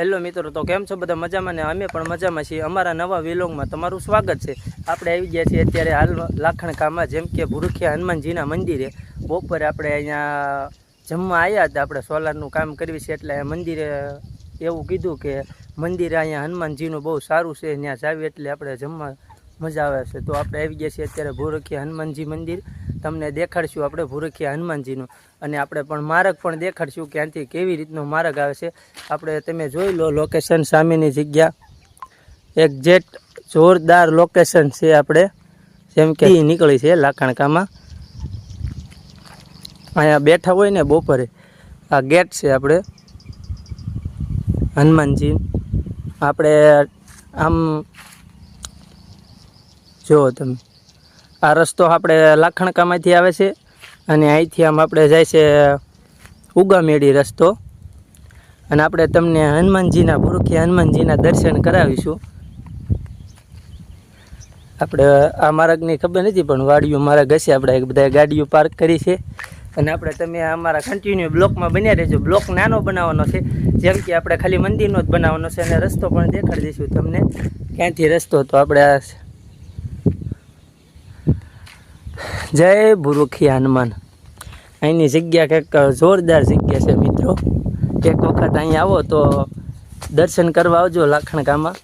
Hello મિત્રો, તો કેમ છો બધા? મજામાં ને અમે પણ મજામાં છીએ. અમારા નવા વિલોંગમાં તમારું સ્વાગત છે. આપણે આવી ગયા છીએ અત્યારે હાલ લાખણકામાં જેમ કે ભૂરખિયા હનુમાનજીના મંદિરે. બપોરે આપણે અહીંયા જમવા આવ્યા હતા, આપણે સોલારનું કામ કરવી છે, એટલે મંદિરે એવું કીધું કે મંદિરે અહીંયા હનુમાનજીનું બહુ સારું છે, ત્યાં જાવી એટલે આપણે જમવા મજા આવે છે. તો આપણે આવી ગયા છીએ અત્યારે ભૂરખીયા હનુમાનજી મંદિર. તમને દેખાડશું આપણે ભૂરખીયા હનુમાનજીનું. અને આપણે પણ માર્ગ પણ દેખાડશું કે આનાથી કેવી રીતનો માર્ગ આવે છે. આપણે તમે જોઈ લો લોકેશન સામેની જગ્યા. એક્ઝેક્ટ જોરદાર લોકેશન છે આપણે. જેમ કે નીકળી છે લાખણકામાં. અહીંયા બેઠા હોય ને બપોરે. આ ગેટ છે આપણે. હનુમાનજી. આપણે આમ જુઓ તમે. આ રસ્તો આપણે લાખણકામાંથી આવે છે અને અહીંથી આમ આપણે જાય છે ઉગામેડી રસ્તો. અને આપણે તમને હનુમાનજીના, ભૂરખી હનુમાનજીના દર્શન કરાવીશું. આપણે આ માર્ગની ખબર નથી, પણ વાડીઓ માર્ગ હશે. આપણે બધા ગાડીઓ પાર્ક કરી છે. અને આપણે તમે અમારા કન્ટિન્યુ બ્લોકમાં બન્યા રહેજો. બ્લોક નાનો બનાવવાનો છે. જેમ કે આપણે ખાલી મંદિરનો જ બનાવવાનો છે અને રસ્તો પણ દેખાડી દઈશું તમને. ક્યાંથી રસ્તો તો આપણે આ જય ભુરુખી હનુમાન. અહીંની જગ્યા કંઈક જોરદાર જગ્યા છે મિત્રો. એક વખત અહીં આવો તો દર્શન કરવા આવજો લાખણકામાં.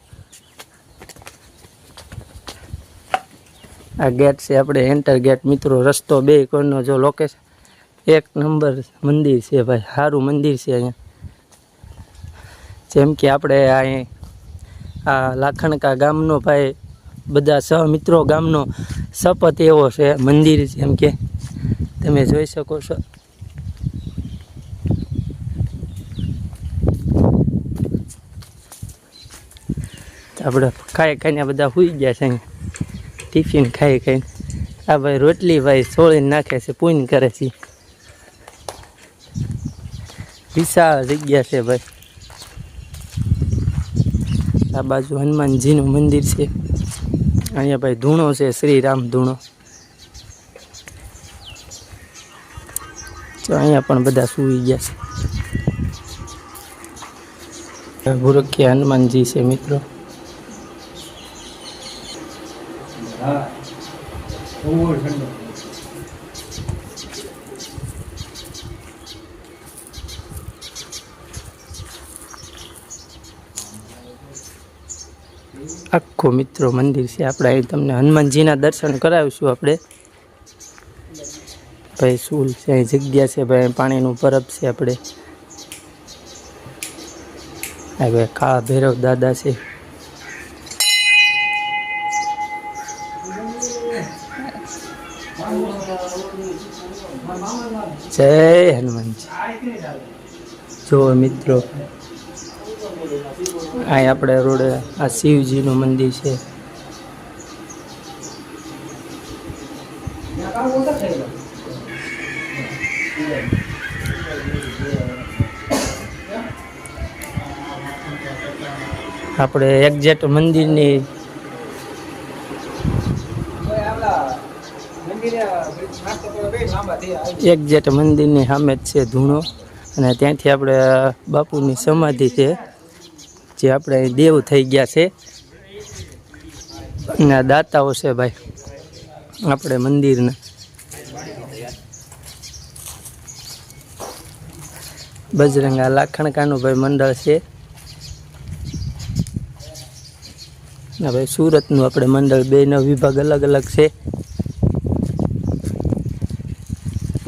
આ ગેટ છે આપણે એન્ટર ગેટ. મિત્રો, રસ્તો બે કોઈનો જો લોકેશન એક નંબર મંદિર છે ભાઈ સારું મંદિર છે અહીંયા. જેમ કે આપણે અહીં, આ લાખણકા ગામનો ભાઈ બધા સહમિત્રો ગામનો શપથ એવો છે, મંદિર જેમ કે. તમે જોઈ શકો છો. આપણે ખાઈ ખાઈને બધા સૂઈ ગયા છે ટિફિન ખાઈ ખાઈને આ ભાઈ રોટલી ભાઈ છોડીને નાખે છે, પૂન કરે છે. વિશાળ જગ્યા છે ભાઈ. આ બાજુ હનુમાનજીનું મંદિર છે. અહીંયા ભાઈ ધૂણો છે શ્રી રામ ધૂણો. તો અહીંયા પણ બધા સૂઈ ગયા છે. ભૂરખિયા હનુમાનજી છે મિત્રો. આખો મિત્રો મંદિર છે. આપણે અહીં તમને હનુમાનજીના દર્શન કરાવીશું આપણે. ભાઈ સુલ છે, અહીં જગ્યા છે ભાઈ પાણીનું પરબ છે આપણે. ભાઈ કાળા ભૈરવ દાદા છે. જય હનુમાનજી. જો મિત્રો અહીં આપણે રોડે આ શિવજીનું મંદિર છે. આપણે એક્ઝેક્ટ મંદિરની એક્ઝેક્ટ મંદિરની સામે જ છે ધૂણો અને ત્યાંથી આપણે બાપુની સમાધિ છે. જે આપણે દેવ થઈ ગયા છે. ના દાતાઓ છે ભાઈ, આપણે મંદિરના. બજરંગા લાખણકાનું ભાઈ મંડળ છે. ના ભાઈ, સુરતનું આપણે મંડળ બેનો વિભાગ અલગ અલગ છે.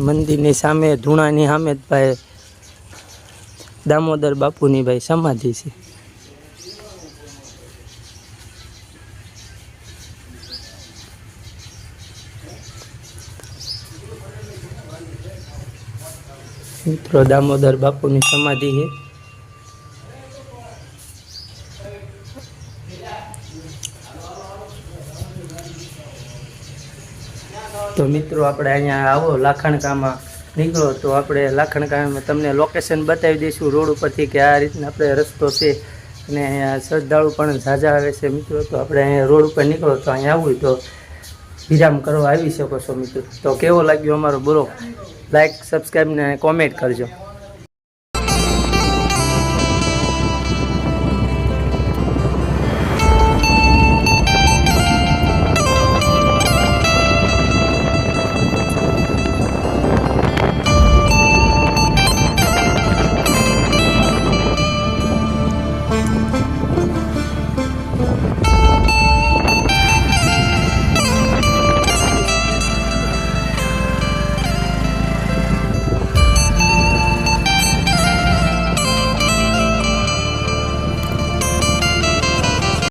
મંદિરની સામે, ધૂણાની સામે ભાઈ દામોદર બાપુની ભાઈ સમાધિ છે. મિત્રો, દામોદર બાપુની સમાધિ છે. તો મિત્રો, આપણે અહીંયા આવો લાખણકામાં નીકળો, તો આપણે લાખણકામાં તમને લોકેશન બતાવી દઈશું રોડ ઉપરથી કે આ રીતના આપણે રસ્તો છે અને અહીંયા શ્રદ્ધાળુ પણ ઝાઝા આવે છે મિત્રો, તો આપણે અહીંયા રોડ ઉપર નીકળો, તો અહીંયા આવવું તો વિરામ કરવા આવી શકો છો મિત્રો. તો કેવો લાગ્યો અમારો બોલો લાઈક સબસ્ક્રાઈબ ને કોમેન્ટ કરજો.